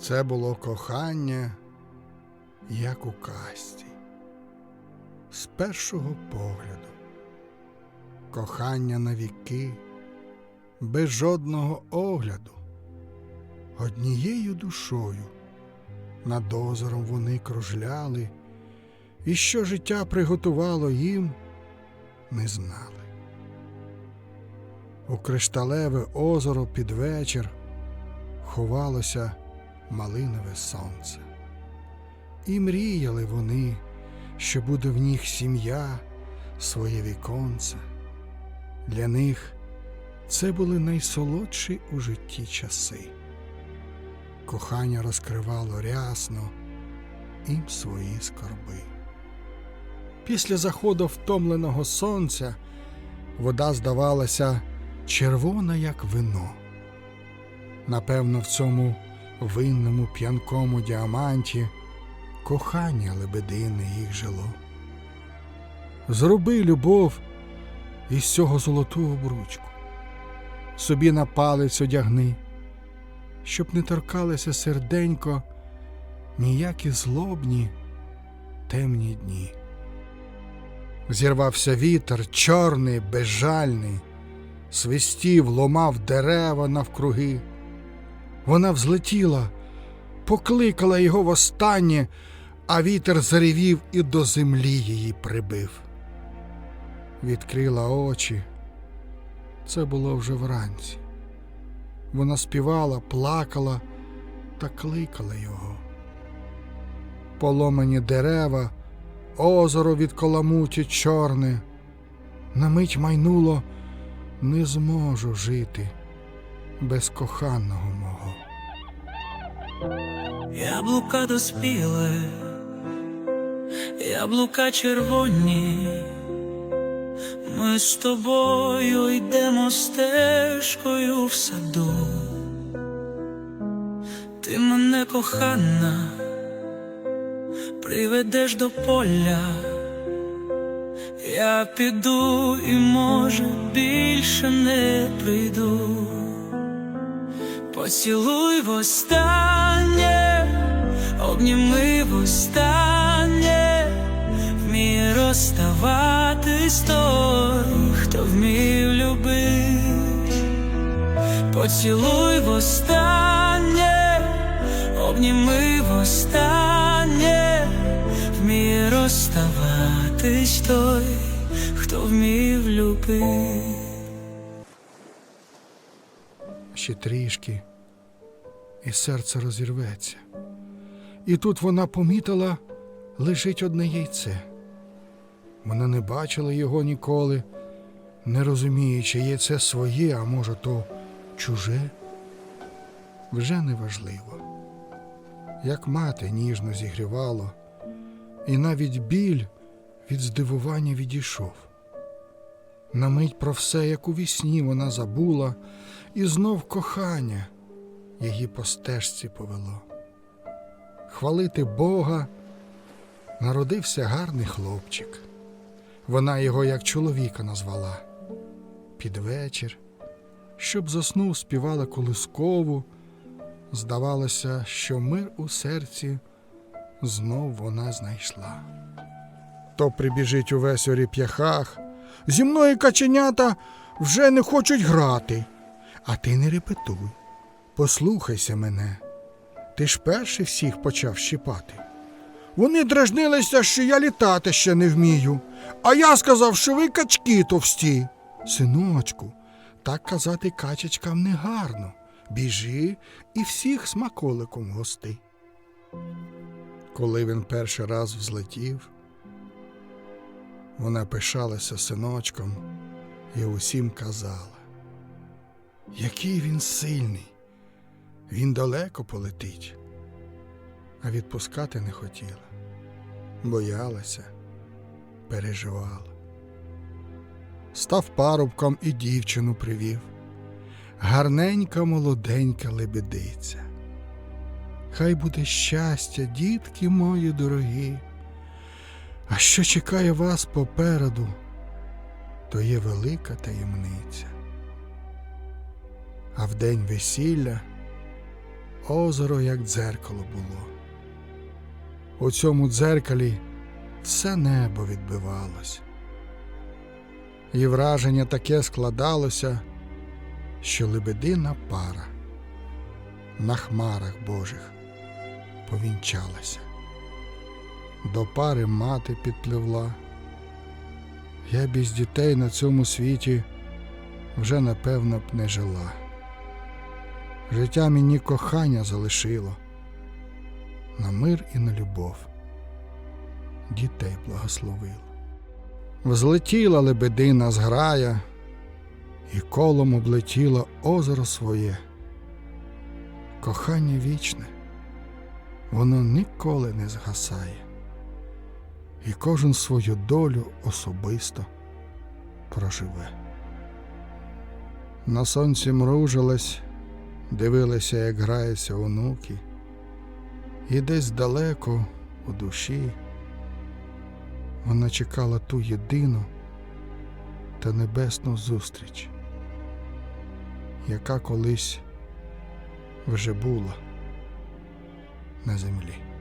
Це було кохання, як у касті, з першого погляду, кохання на віки, без жодного огляду, однією душою над озером вони кружляли, і що життя приготувало їм, не знали. У кришталеве озеро під вечір ховалося малинове сонце. І мріяли вони, що буде в них сім'я, своє віконце. Для них це були найсолодші у житті часи. Кохання розкривало рясно їм свої скорби. Після заходу втомленого сонця вода здавалася червона, як вино. Напевно, в цьому винному п'янкому діаманті кохання лебедине їх жило. Зроби любов із цього золотого бручку, собі на палець одягни, щоб не торкалися серденько ніякі злобні темні дні. Зірвався вітер, чорний, безжальний, свистів, ломав дерева навкруги. Вона взлетіла, покликала його востаннє, а вітер заревів і до землі її прибив. Відкрила очі. Це було вже вранці. Вона співала, плакала та кликала його. Поломані дерева, озеро від коламуті чорне. На мить майнуло не зможу жити без коханого. Яблука доспіле, яблука червоні, ми з тобою йдемо стежкою в саду. Ти мене кохана, приведеш до поля. Я піду і, може, більше не прийду. Поцілуй востаннє, обніми востаннє, вмій розставатись той, хто вмів любити. Поцілуй востаннє, обніми востаннє, вмій розставатись той, хто вмів любити. ще трішки, і серце розірветься. І тут вона помітила, лежить одне яйце. Вона не бачила його ніколи, не розуміючи, яйце своє, а може, то чуже. Вже не важливо. Як мати ніжно зігрівало, і навіть біль від здивування відійшов. На мить про все, як у вісні, вона забула, і знов кохання її по стежці повело. Хвалити Бога народився гарний хлопчик. Вона його як чоловіка назвала. Під вечір, щоб заснув, співала колискову. Здавалося, що мир у серці знов вона знайшла. То прибіжить увесь у ріп'яхах, зі мною каченята вже не хочуть грати. А ти не репетуй, послухайся мене. Ти ж перший всіх почав щипати. Вони дражнилися, що я літати ще не вмію, а я сказав, що ви качки товсті. Синочку, так казати качечкам негарно. Біжи і всіх смаколиком гости. Коли він перший раз взлетів, вона пишалася синочком і усім казала який він сильний, він далеко полетить, а відпускати не хотіла, боялася, переживала. Став парубком і дівчину привів, гарненька молоденька лебедиця. Хай буде щастя, дітки мої дорогі, а що чекає вас попереду, то є велика таємниця. А в день весілля озеро, як дзеркало було. У цьому дзеркалі все небо відбивалось. І враження таке складалося, що лебедина пара на хмарах Божих повінчалася. До пари мати підпливла. Я без дітей на цьому світі вже напевно б не жила. Життя мені кохання залишило на мир і на любов. Дітей благословило. Взлетіла лебедина з грая, і колом облетіло озеро своє. Кохання вічне, воно ніколи не згасає, і кожен свою долю особисто проживе. На сонці мружилась, дивилася, як граються онуки, і десь далеко у душі вона чекала ту єдину та небесну зустріч, яка колись вже була на землі.